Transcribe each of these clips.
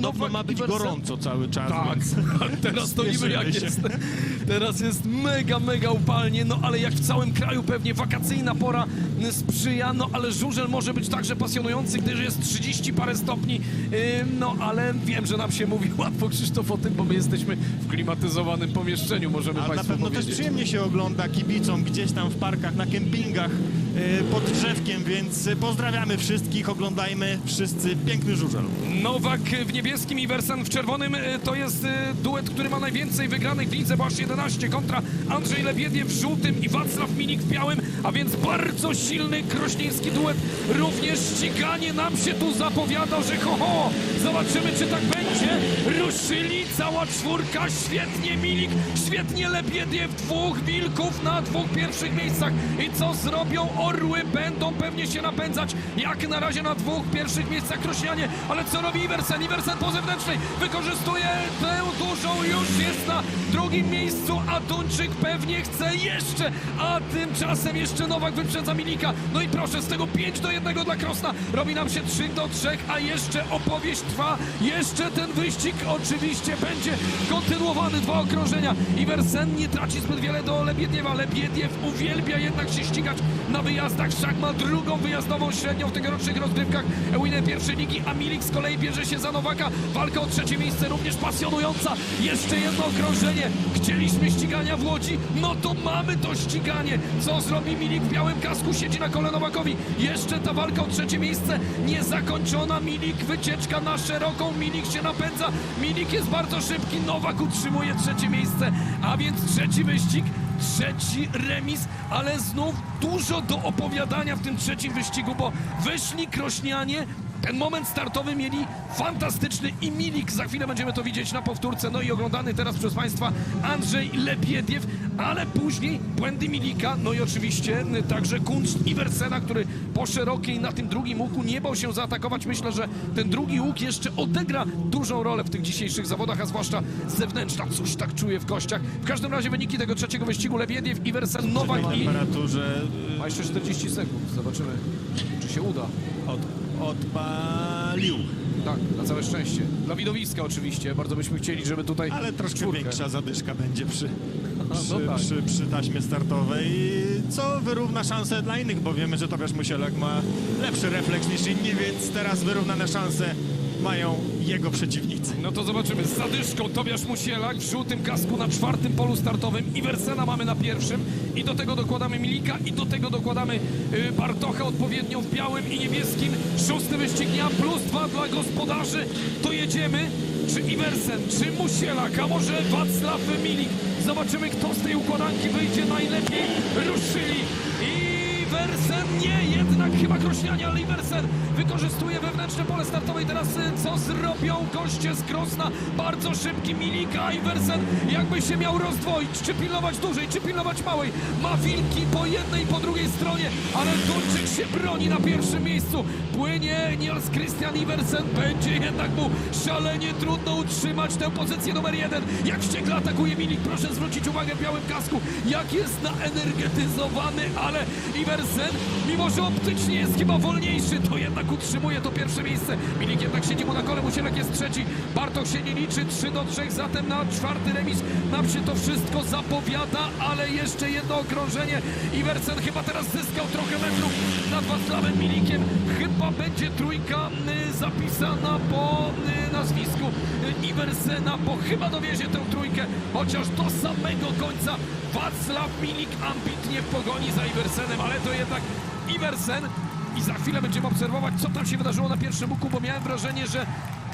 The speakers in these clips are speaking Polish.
Podobno ma być gorąco cały czas, Tak, więc teraz to niby jak się. jest. Teraz jest mega, mega upalnie, no ale jak w całym kraju pewnie wakacyjna pora sprzyja, no ale żużel może być także pasjonujący, gdyż jest 30 parę stopni, no ale wiem, że nam się mówi łatwo Krzysztof o tym, bo my jesteśmy w klimatyzowanym pomieszczeniu, możemy A na Państwu pewno też powiedzieć. przyjemnie się ogląda kibicom gdzieś tam w parkach, na kempingach, pod drzewkiem, więc pozdrawiamy wszystkich, oglądajmy wszyscy piękny żużel. Nowak w niebieskim i Wersan w czerwonym y, to jest y, duet, który ma najwięcej wygranych w lidze, bo aż 11 kontra Andrzej Lebiediew w żółtym i Wacław Minik w białym, a więc bardzo silny krośnieński duet. Również ściganie nam się tu zapowiada, że ho, ho, zobaczymy czy tak będzie. Ruszyli cała czwórka, świetnie Milik, świetnie Lebiediew, dwóch wilków na dwóch pierwszych miejscach. I co zrobią orły? Będą pewnie się napędzać, jak na razie na dwóch pierwszych miejscach krośnianie, ale co robi Iversen? Iversen po zewnętrznej wykorzystuje tę dużą, już jest na drugim miejscu, a Duńczyk pewnie chce jeszcze, a tymczasem jeszcze Nowak wyprzedza Milika. No i proszę, z tego 5 do 1 dla Krosna robi nam się 3 do 3, a jeszcze opowieść trwa, jeszcze ten wyścig oczywiście będzie kontynuowany, dwa okrążenia. Iversen nie traci zbyt wiele do Lebiediewa, Lebiediew uwielbia jednak się ścigać na wyjazdach, Szak ma drugą wyjazdową średnią w tegorocznych rozgrywkach Winner pierwszej ligi, a Milik z kolei bierze się za Nowaka. Walka o trzecie miejsce również pasjonująca. Jeszcze jedno okrążenie. Chcieliśmy ścigania w Łodzi, no to mamy to ściganie. Co zrobi Milik w białym kasku? Siedzi na kole Nowakowi. Jeszcze ta walka o trzecie miejsce niezakończona. Milik wycieczka na szeroką. Milik się napędza. Milik jest bardzo szybki. Nowak utrzymuje trzecie miejsce, a więc trzeci wyścig. Trzeci remis, ale znów dużo do opowiadania w tym trzecim wyścigu, bo wyszli krośnianie. Ten moment startowy mieli fantastyczny i Milik, za chwilę będziemy to widzieć na powtórce, no i oglądany teraz przez Państwa Andrzej Lebiediew, ale później błędy Milika, no i oczywiście y, także kunszt Iversena, który po szerokiej na tym drugim łuku nie bał się zaatakować. Myślę, że ten drugi łuk jeszcze odegra dużą rolę w tych dzisiejszych zawodach, a zwłaszcza zewnętrzna. Cóż tak czuję w kościach. W każdym razie wyniki tego trzeciego wyścigu Lebiediew, Iversen, Nowak i... temperaturze Ma jeszcze 40 sekund, zobaczymy czy się uda. od, odpalił, Tak, na całe szczęście. Dla widowiska oczywiście, bardzo byśmy chcieli, żeby tutaj ale troszkę czwórkę. większa zadyszka będzie przy, przy, no tak. przy, przy taśmie startowej, co wyrówna szanse dla innych, bo wiemy, że Tobiasz Musielak ma lepszy refleks niż inni, więc teraz wyrównane szanse mają jego przeciwnicy. No to zobaczymy. Z zadyszką Tobiasz Musielak w żółtym kasku na czwartym polu startowym. Iwersena mamy na pierwszym. I do tego dokładamy Milika i do tego dokładamy y, Bartocha odpowiednio w białym i niebieskim. Szósty wyścig dnia plus dwa dla gospodarzy. To jedziemy. Czy Iwersen, czy Musielak, a może Wacław Milik. Zobaczymy, kto z tej układanki wyjdzie najlepiej. Ruszyli. Iversen nie, jednak chyba Krośnianie, ale Iversen wykorzystuje wewnętrzne pole startowe i teraz y, co zrobią goście z Krosna? Bardzo szybki Milika, Iversen jakby się miał rozdwoić, czy pilnować dużej, czy pilnować małej. Ma wilki po jednej i po drugiej stronie, ale Duńczyk się broni na pierwszym miejscu. Płynie Niels Christian Iversen, będzie jednak mu szalenie trudno utrzymać tę pozycję numer jeden. Jak wściekle atakuje Milik, proszę zwrócić uwagę w białym kasku, jak jest naenergetyzowany, ale Iversen, mimo że optycznie jest chyba wolniejszy, to jednak utrzymuje to pierwsze miejsce. Milik jednak siedzi mu na kole, Musielek jest trzeci, Bartok się nie liczy, 3 do 3, zatem na czwarty remis nam się to wszystko zapowiada, ale jeszcze jedno okrążenie. Iversen chyba teraz zyskał trochę metrów nad Wacławem Milikiem. Chyba będzie trójka y, zapisana po y, nazwisku y, Iversena, bo chyba dowiezie tę trójkę, chociaż do samego końca. Wacław Milik ambitnie pogoni za Iversenem, ale to jednak Iversen i za chwilę będziemy obserwować, co tam się wydarzyło na pierwszym łuku, bo miałem wrażenie, że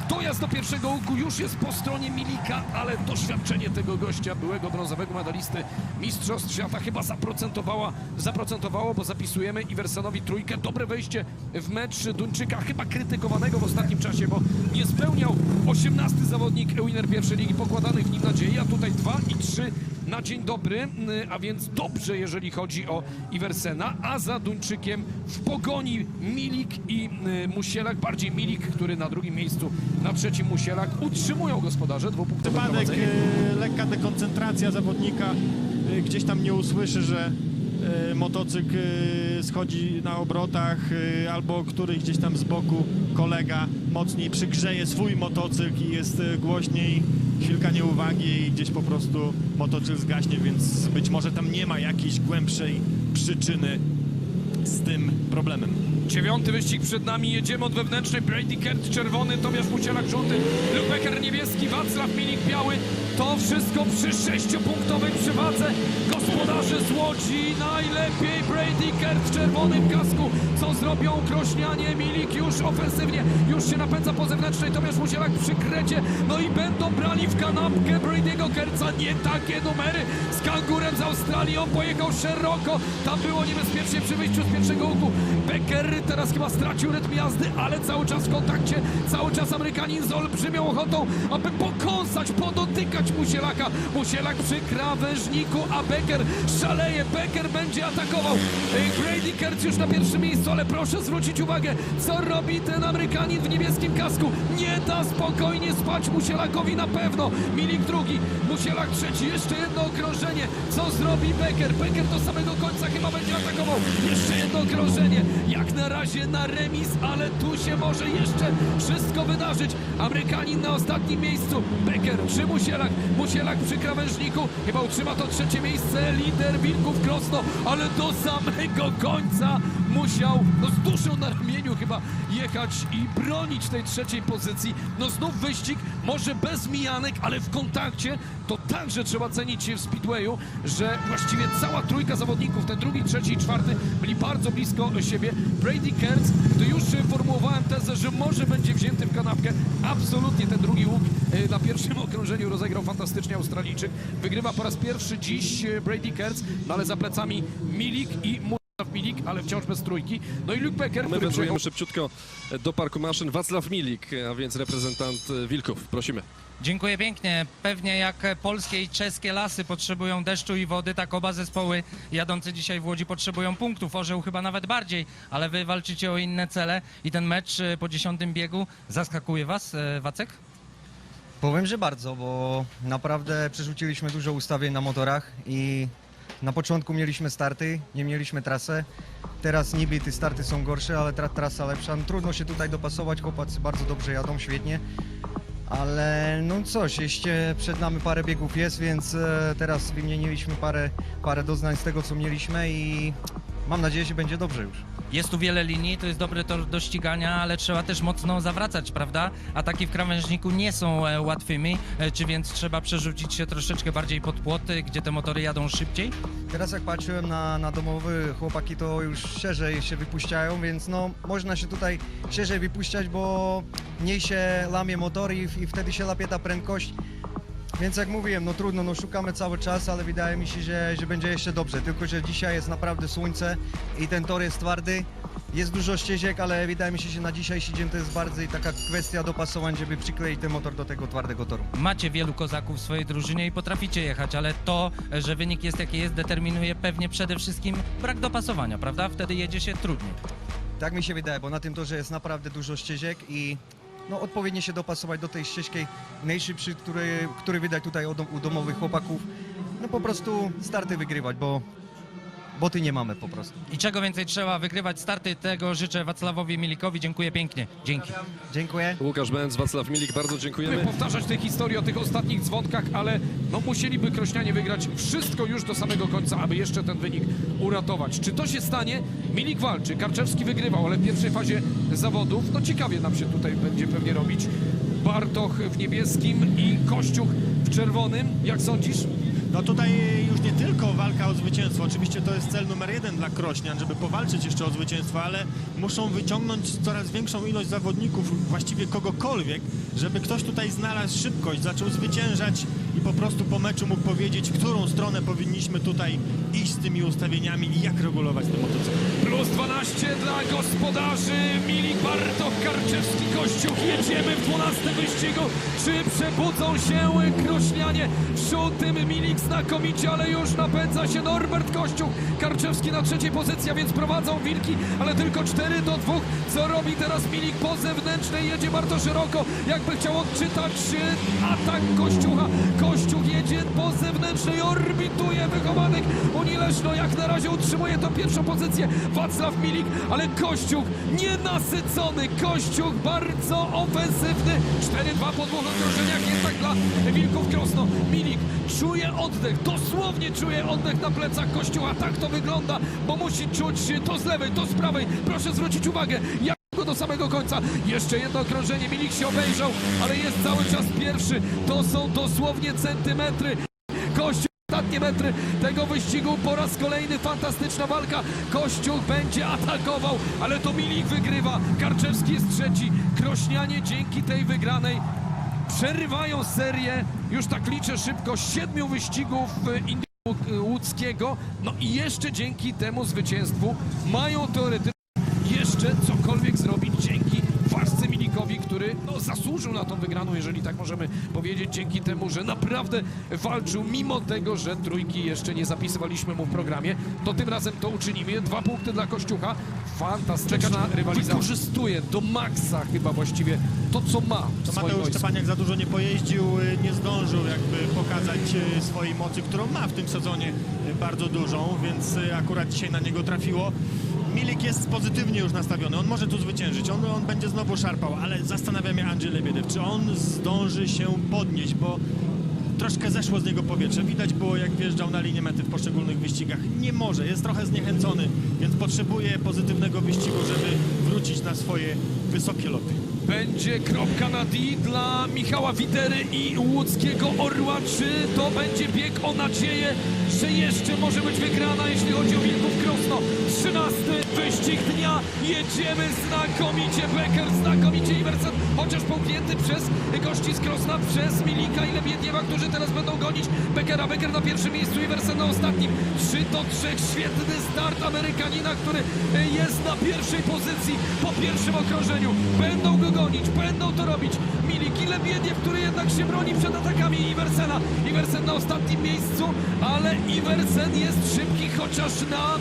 dojazd do pierwszego łuku już jest po stronie Milika, ale doświadczenie tego gościa, byłego brązowego medalisty Mistrzostw Świata chyba zaprocentowała, zaprocentowało, bo zapisujemy Iversenowi trójkę. Dobre wejście w mecz Duńczyka, chyba krytykowanego w ostatnim czasie, bo nie spełniał 18 zawodnik winner pierwszej ligi pokładanych w nim nadziei, a tutaj 2 i 3 na dzień dobry, y, a więc dobrze, jeżeli chodzi o Iversena, a za Duńczykiem w pogoni Milik i y, Musielak, bardziej Milik, który na drugim miejscu, na trzecim Musielak, utrzymują gospodarze dwupunktowe Wypadek, e, lekka dekoncentracja zawodnika, gdzieś tam nie usłyszy, że motocykl e, schodzi na obrotach, e, albo któryś gdzieś tam z boku kolega mocniej przygrzeje swój motocykl i jest e, głośniej, chwilka nieuwagi i gdzieś po prostu motocykl zgaśnie, więc być może tam nie ma jakiejś głębszej przyczyny z tym problemem. Dziewiąty wyścig przed nami, jedziemy od wewnętrznej, Brady Kert czerwony, Tobiasz Musielak żółty, Luke Becker niebieski, Wacław Milik biały. To wszystko przy sześciopunktowej przewadze gospodarzy z Łodzi. Najlepiej Brady Kert w czerwonym kasku. Co zrobią krośnianie? Milik już ofensywnie, już się napędza po zewnętrznej, Tobiasz Musielak przy krecie. No i będą brali w kanapkę Brady'ego Kerca. Nie takie numery z kangurem z Australii. On pojechał szeroko, tam było niebezpiecznie przy wyjściu z pierwszego łuku. Becker teraz chyba stracił rytm jazdy, ale cały czas w kontakcie, cały czas Amerykanin z olbrzymią ochotą, aby pokąsać, podotykać Musielaka. Musielak przy krawężniku, a Becker szaleje, Becker będzie atakował. Ej, Grady Kertz już na pierwszym miejscu, ale proszę zwrócić uwagę, co robi ten Amerykanin w niebieskim kasku. Nie da spokojnie spać Musielakowi na pewno. Milik drugi, Musielak trzeci, jeszcze jedno okrążenie. Co zrobi Becker? Becker do samego końca chyba będzie atakował. Jeszcze jedno okrążenie. Jak na razie na remis, ale tu się może jeszcze wszystko wydarzyć. Amerykanin na ostatnim miejscu. Becker czy Musielak? Musielak przy krawężniku. Chyba utrzyma to trzecie miejsce. Lider Wilków Krosno, ale do samego końca musiał no z duszą na ramieniu chyba jechać i bronić tej trzeciej pozycji. No znów wyścig, może bez mijanek, ale w kontakcie. To także trzeba cenić w Speedwayu, że właściwie cała trójka zawodników, ten drugi, trzeci i czwarty, byli bardzo blisko siebie. Brady Kertz, gdy już formułowałem tezę, że może będzie wzięty w kanapkę, absolutnie ten drugi łuk e, na pierwszym okrążeniu rozegrał fantastycznie Australijczyk. Wygrywa po raz pierwszy dziś e, Brady Kertz, no ale za plecami Milik i Milik, ale wciąż bez trójki. No i Luke Becker, My który przyjechał wędrujemy szybciutko do parku maszyn. Wacław Milik, a więc reprezentant Wilków. Prosimy. Dziękuję pięknie. Pewnie jak polskie i czeskie lasy potrzebują deszczu i wody, tak oba zespoły jadące dzisiaj w Łodzi potrzebują punktów. Orzeł chyba nawet bardziej, ale wy walczycie o inne cele i ten mecz e, po dziesiątym biegu zaskakuje was, e, Wacek? Powiem, że bardzo, bo naprawdę przerzuciliśmy dużo ustawień na motorach i na początku mieliśmy starty, nie mieliśmy trasę. Teraz niby te starty są gorsze, ale tra trasa lepsza. No, trudno się tutaj dopasować, chłopacy bardzo dobrze jadą, świetnie. Ale no coś, jeszcze przed nami parę biegów jest, więc e, teraz wymieniliśmy parę, parę doznań z tego, co mieliśmy i mam nadzieję, że będzie dobrze już. Jest tu wiele linii, to jest dobry tor do ścigania, ale trzeba też mocno zawracać, prawda? Ataki w krawężniku nie są e, łatwymi, e, czy więc trzeba przerzucić się troszeczkę bardziej pod płoty, gdzie te motory jadą szybciej? Teraz jak patrzyłem na, na domowy, chłopaki to już szerzej się wypuszczają, więc no można się tutaj szerzej wypuszczać, bo mniej się lamie motor i, i wtedy się lapie ta prędkość. Więc jak mówiłem, no trudno, no szukamy cały czas, ale wydaje mi się, że, że będzie jeszcze dobrze. Tylko, że dzisiaj jest naprawdę słońce i ten tor jest twardy. Jest dużo ścieżek, ale wydaje mi się, że na dzisiejszy dzień to jest bardziej taka kwestia dopasowań, żeby przykleić ten motor do tego twardego toru. Macie wielu kozaków w swojej drużynie i potraficie jechać, ale to, że wynik jest jaki jest, determinuje pewnie przede wszystkim brak dopasowania, prawda? Wtedy jedzie się trudniej. Tak mi się wydaje, bo na tym torze jest naprawdę dużo ścieżek i no, odpowiednio się dopasować do tej ścieżki najszybszej, który, który widać tutaj u, u domowych chłopaków. No po prostu starty wygrywać, bo boty nie mamy po prostu. I czego więcej trzeba wygrywać starty, tego życzę Wacławowi Milikowi. Dziękuję pięknie. Dzięki. Dziękuję. Łukasz Bęc, Wacław Milik, bardzo dziękujemy. powtarzać tej historii o tych ostatnich dzwonkach, ale no musieliby Krośnianie wygrać wszystko już do samego końca, aby jeszcze ten wynik uratować. Czy to się stanie? Milik walczy, Karczewski wygrywał, ale w pierwszej fazie zawodów, no ciekawie nam się tutaj będzie pewnie robić. Bartoch w niebieskim i Kościuch w czerwonym. Jak sądzisz? No tutaj już nie tylko walka o zwycięstwo, oczywiście to jest cel numer jeden dla Krośnian, żeby powalczyć jeszcze o zwycięstwo, ale muszą wyciągnąć coraz większą ilość zawodników, właściwie kogokolwiek, żeby ktoś tutaj znalazł szybkość, zaczął zwyciężać i po prostu po meczu mógł powiedzieć, którą stronę powinniśmy tutaj iść z tymi ustawieniami i jak regulować te motocykle. Plus 12 dla gospodarzy. Milik, Bartoch, Karczewski, Kościuch. Jedziemy w 12 wyścigu. Czy przebudzą się Krośnianie? W szóstym Milik znakomicie, ale już napędza się Norbert Kościół. Karczewski na trzeciej pozycji, a więc prowadzą Wilki, ale tylko 4 do 2. Co robi teraz Milik po zewnętrznej? Jedzie bardzo szeroko, jakby chciał odczytać atak Kościucha. Kościół jedzie po zewnętrznej, orbituje wychowanek Unii. Jak na razie utrzymuje tą pierwszą pozycję Wacław Milik, ale Kościół nienasycony. Kościół bardzo ofensywny. 4-2 po dwóch okrążeniach jednak dla Wilków Krosno. Milik czuje oddech, dosłownie czuje oddech na plecach Kościoła. Tak to wygląda, bo musi czuć to z lewej, to z prawej. Proszę zwrócić uwagę, jak do samego końca. Jeszcze jedno okrążenie, Milik się obejrzał, ale jest cały czas pierwszy. To są dosłownie centymetry. Kościół ostatnie metry tego wyścigu. Po raz kolejny fantastyczna walka. Kościół będzie atakował, ale to Milik wygrywa. Karczewski jest trzeci. Krośnianie dzięki tej wygranej przerywają serię. Już tak liczę szybko. Siedmiu wyścigów e, Indy Łódzkiego. No i jeszcze dzięki temu zwycięstwu mają teoretycznie jeszcze cokolwiek zrobić dzięki ważce Milikowi, który no, zasłużył na tą wygraną, jeżeli tak możemy powiedzieć, dzięki temu, że naprawdę walczył, mimo tego, że trójki jeszcze nie zapisywaliśmy mu w programie, to tym razem to uczynimy. Dwa punkty dla Kościucha. Fantastyczna rywalizacja. Wykorzystuje do maksa chyba właściwie to, co ma To Mateusz. Szczepaniak za dużo nie pojeździł, y, nie zdążył jakby pokazać y, swojej mocy, którą ma w tym sezonie y, bardzo dużą, więc akurat dzisiaj na niego trafiło. Milik jest pozytywnie już nastawiony, on może tu zwyciężyć, on, on będzie znowu szarpał, ale zastanawia mnie Andrzej Lebiedew, czy on zdąży się podnieść, bo troszkę zeszło z niego powietrze. Widać było, jak wjeżdżał na linię mety w poszczególnych wyścigach. Nie może, jest trochę zniechęcony, więc potrzebuje pozytywnego wyścigu, żeby wrócić na swoje wysokie loty. Będzie kropka na D dla Michała Widery i łódzkiego Orła. Czy to będzie bieg o nadzieję, że jeszcze może być wygrana, jeśli chodzi o Wilków Krosno? 13 wyścig dnia. Jedziemy znakomicie. Becker, znakomicie Iversen, chociaż połknięty przez gości z Krosna, przez Milika i Lebiedniewa, którzy teraz będą gonić Beckera. Becker na pierwszym miejscu, Iversen na ostatnim. 3 do 3. Świetny start Amerykanina, który jest na pierwszej pozycji po pierwszym okrążeniu. Będą go gonić, będą to robić. Milik i Lebiediew, który jednak się broni przed atakami Iversena. Iversen na ostatnim miejscu, ale Iversen jest szybki, chociaż na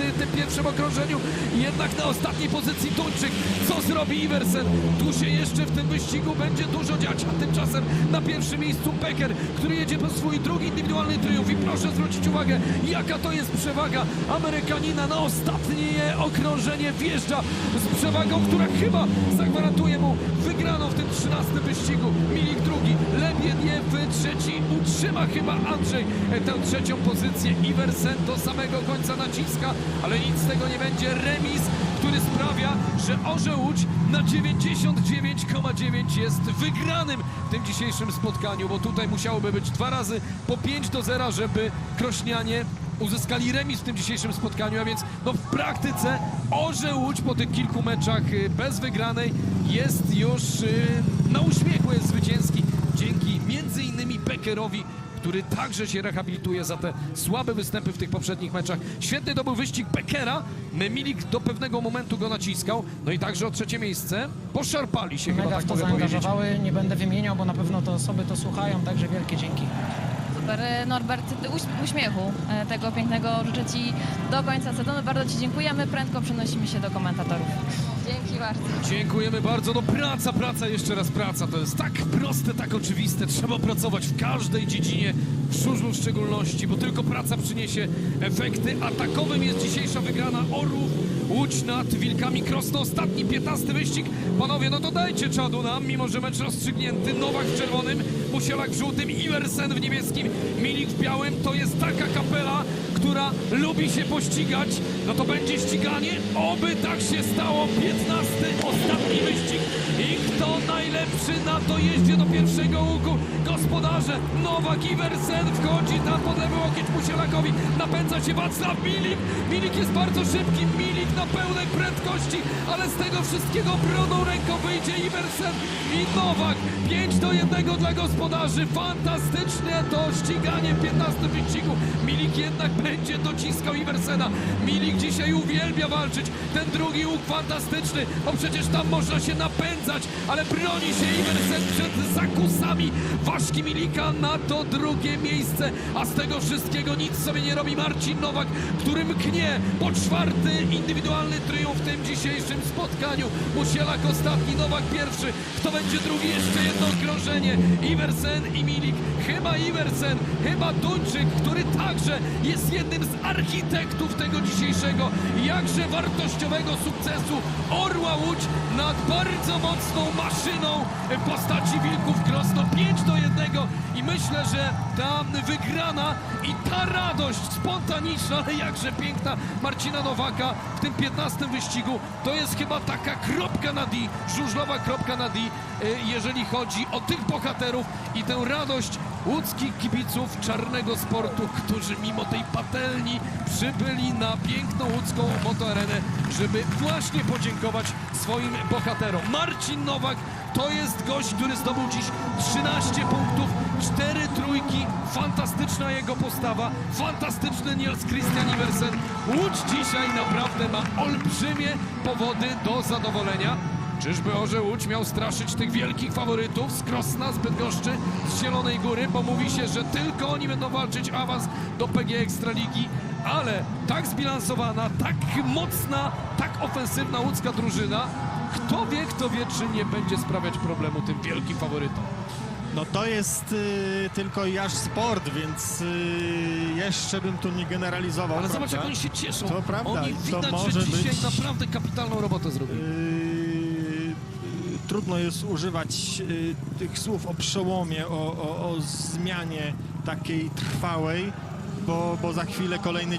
y, tym pierwszym okrążeniu. Jednak na ostatniej pozycji Tuńczyk. Co zrobi Iversen? Tu się jeszcze w tym wyścigu będzie dużo dziać, a tymczasem na pierwszym miejscu Becker, który jedzie po swój drugi indywidualny triumf. I proszę zwrócić uwagę, jaka to jest przewaga Amerykanina na ostatnie okrążenie wjeżdża z przewagą, która chyba zagwarantuje mu wygraną w tym 13 wyścigu. Milik drugi, Lebiediew trzeci, utrzyma chyba Andrzej tę trzecią pozycję. Iversen do samego końca naciska, ale nic z tego nie będzie. Remis, który sprawia, że Orze Łódź na 99,9 jest wygranym w tym dzisiejszym spotkaniu, bo tutaj musiałoby być dwa razy po 5 do 0, żeby Krośnianie uzyskali remis w tym dzisiejszym spotkaniu, a więc no w praktyce Orze Łódź po tych kilku meczach y, bez wygranej jest już y, na uśmiechu, jest zwycięski dzięki między innymi Beckerowi, który także się rehabilituje za te słabe występy w tych poprzednich meczach. Świetny to był wyścig Beckera. Milik do pewnego momentu go naciskał. No i także o trzecie miejsce poszarpali się chyba Mega tak w to mogę powiedzieć. zaangażowały, nie będę wymieniał, bo na pewno te osoby to słuchają, także wielkie dzięki. Super. E, Norbert, uś- uśmiechu e, tego pięknego życzę Ci do końca sezonu. Bardzo Ci dziękujemy. Prędko przenosimy się do komentatorów. Dzięki bardzo. Dziękujemy bardzo. No praca, praca, jeszcze raz praca. To jest tak proste, tak oczywiste. Trzeba pracować w każdej dziedzinie, w żużlu w szczególności, bo tylko praca przyniesie efekty. Atakowym jest dzisiejsza wygrana Orłów. Łódź nad Wilkami Krosno. Ostatni, 15 wyścig. Panowie, no to dajcie czadu nam, mimo że mecz rozstrzygnięty. Nowak w czerwonym, Musielak w żółtym, Iversen w niebieskim, Milik w białym. To jest taka kapela, która lubi się pościgać. No to będzie ściganie. Oby tak się stało. 15. ostatni wyścig. I kto najlepszy na dojeździe do pierwszego łuku? Gospodarze Nowak Iversen wchodzi na pod lewy łokieć Musielakowi. Napędza się Wacław Milik. Milik jest bardzo szybki. Milik na pełnej prędkości, ale z tego wszystkiego broną ręką wyjdzie Iversen i Nowak. 5 do 1 dla gospodarzy. Fantastyczne to ściganie w 15 wyścigu. Milik jednak będzie dociskał Iversena. Milik dzisiaj uwielbia walczyć. Ten drugi łuk fantastyczny, bo przecież tam można się napędzać, ale broni się Iversen przed zakusami ważki Milika na to drugie miejsce. A z tego wszystkiego nic sobie nie robi Marcin Nowak, który mknie po czwarty indywidualny triumf w tym dzisiejszym spotkaniu. Musielak ostatni, Nowak pierwszy. Kto będzie drugi? Jeszcze jedno okrążenie. Iversen i Milik. Chyba Iversen, chyba Duńczyk, który także jest jednym z architektów tego dzisiejszego jakże wartościowego sukcesu Orła Łódź nad bardzo mocną maszyną postaci Wilków Krosno 5 do 1 i myślę, że ta wygrana i ta radość spontaniczna, ale jakże piękna Marcina Nowaka w tym 15 wyścigu to jest chyba taka kropka na D, żużlowa kropka na D, y, jeżeli chodzi o tych bohaterów i tę radość łódzkich kibiców czarnego sportu, którzy mimo tej patelni przybyli na piękną łódzką motoarenę, żeby właśnie podziękować swoim bohaterom. Marcin Nowak to jest gość, który zdobył dziś 13 punktów, 4 trójki, fantastyczna jego postawa, fantastyczny Niels Christian Iversen. Łódź dzisiaj naprawdę ma olbrzymie powody do zadowolenia. Czyżby Orzeł Łódź miał straszyć tych wielkich faworytów z Krosna, z Bydgoszczy, z Zielonej Góry, bo mówi się, że tylko oni będą walczyć awans do PG Ekstraligi, ale tak zbilansowana, tak mocna, tak ofensywna łódzka drużyna, kto wie, kto wie, czy nie będzie sprawiać problemu tym wielkim faworytom. No to jest y, tylko jaż sport, więc y, jeszcze bym tu nie generalizował. Ale prawda? zobacz, jak oni się cieszą. To prawda, Oni to widać, może że dzisiaj być- naprawdę kapitalną robotę zrobili. Yy, trudno jest używać yy, tych słów o przełomie, o, o, o zmianie takiej trwałej, bo, bo za chwilę kolejny dzień